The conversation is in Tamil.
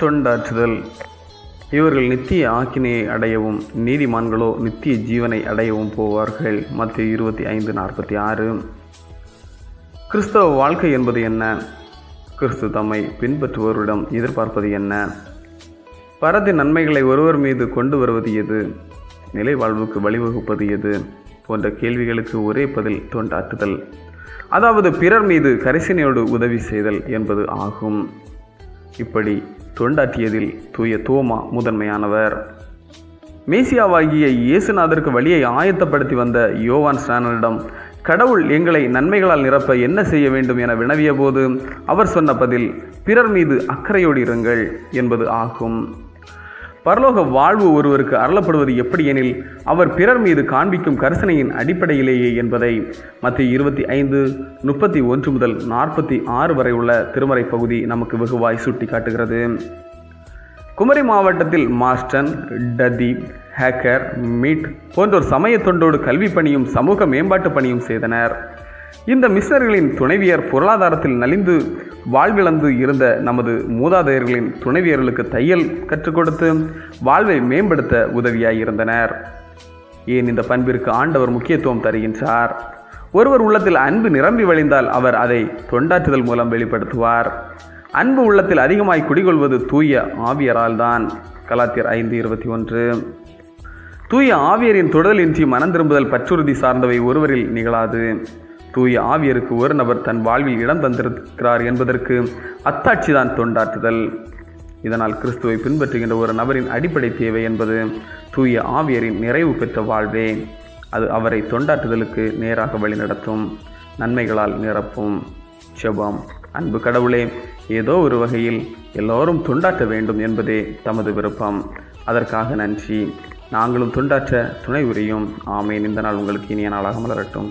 தொண்டாற்றுதல். இவர்கள் நித்திய ஆக்கினையை அடையவும் நீதிமான்களோ நித்திய ஜீவனை அடையவும் போவார்கள். மத்திய இருபத்தி ஐந்து நாற்பத்தி ஆறு. கிறிஸ்தவ வாழ்க்கை என்பது என்ன? கிறிஸ்து தம்மை பின்பற்றுவோரிடம் எதிர்பார்ப்பது என்ன? பரத்தின் நன்மைகளை ஒருவர் மீது கொண்டு வருவது எது? நிலை வாழ்வுக்கு வழிவகுப்பது எது? போன்ற கேள்விகளுக்கு ஒரே பதில் தொண்டாற்றுதல். அதாவது பிறர் மீது கரிசனையோடு உதவி செய்தல் என்பது ஆகும். இப்படி தொண்டாற்றியதில் தூய தோமா முதன்மையானவர். மேசியாவாகிய இயேசுநாதருக்கு வழியை ஆயத்தப்படுத்தி வந்த யோவான் ஸ்டானரிடம் கடவுள் எங்களை நன்மைகளால் நிரப்ப என்ன செய்ய வேண்டும் என வினவிய போது அவர் சொன்ன பதில் பிறர் மீது அக்கறையோடு இருங்கள் என்பது ஆகும். பரலோக வாழ்வு ஒருவருக்கு அருளப்படுவது எப்படி எனில் அவர் பிறர் மீது காண்பிக்கும் கரிசனையின் அடிப்படையிலேயே என்பதை மத்திய இருபத்தி ஐந்து முப்பத்தி ஒன்று முதல் நாற்பத்தி ஆறு வரை உள்ள திருமறை பகுதி நமக்கு வெகுவாய் சுட்டி காட்டுகிறது குமரி மாவட்டத்தில் மாஸ்டன் டதி ஹேக்கர் மீட் போன்றோர் சமய தொண்டோடு கல்வி பணியும் சமூக மேம்பாட்டு பணியும் செய்தனர். இந்த மிஷனர்களின் துணைவியர் பொருளாதாரத்தில் நலிந்து வாழ்விழந்து இருந்த நமது மூதாதையர்களின் துணைவியர்களுக்கு தையல் கற்றுக் கொடுத்து வாழ்வை மேம்படுத்த உதவியாயிருந்தனர் ஏன் இந்த பண்பிற்கு ஆண்டவர் முக்கியத்துவம் தருகின்றார்? ஒருவர் உள்ளத்தில் அன்பு நிரம்பி வழிந்தால் அவர் அதை தொண்டாற்றுதல் மூலம் வெளிப்படுத்துவார். அன்பு உள்ளத்தில் அதிகமாய் குடிகொள்வது தூய ஆவியரால் தான் கலாத்தியர் ஐந்து இருபத்தி ஒன்று. தூய ஆவியரின் தொடுதலின்றி மனம் திரும்புதல் பற்றுறுதி சார்ந்தவை ஒருவரில் நிகழாது. தூய ஆவியருக்கு ஒரு நபர் தன் வாழ்வில் இடம் தந்திருக்கிறார் என்பதற்கு அத்தாட்சிதான் தொண்டாற்றுதல். இதனால் கிறிஸ்துவை பின்பற்றுகின்ற ஒரு நபரின் அடிப்படை தேவை என்பது தூய ஆவியரின் நிறைவு பெற்ற வாழ்வே. அது அவரை தொண்டாற்றுதலுக்கு நேராக வழிநடத்தும் நன்மைகளால் நிரப்பும். செபம். அன்பு கடவுளே ஏதோ ஒரு வகையில் எல்லோரும் தொண்டாற்ற வேண்டும் என்பதே தமது விருப்பம். அதற்காக நன்றி. நாங்களும் தொண்டாற்ற துணை உரியும் ஆமேன். இந்த நாள் உங்களுக்கு இனிய நாளாக மலரட்டும்.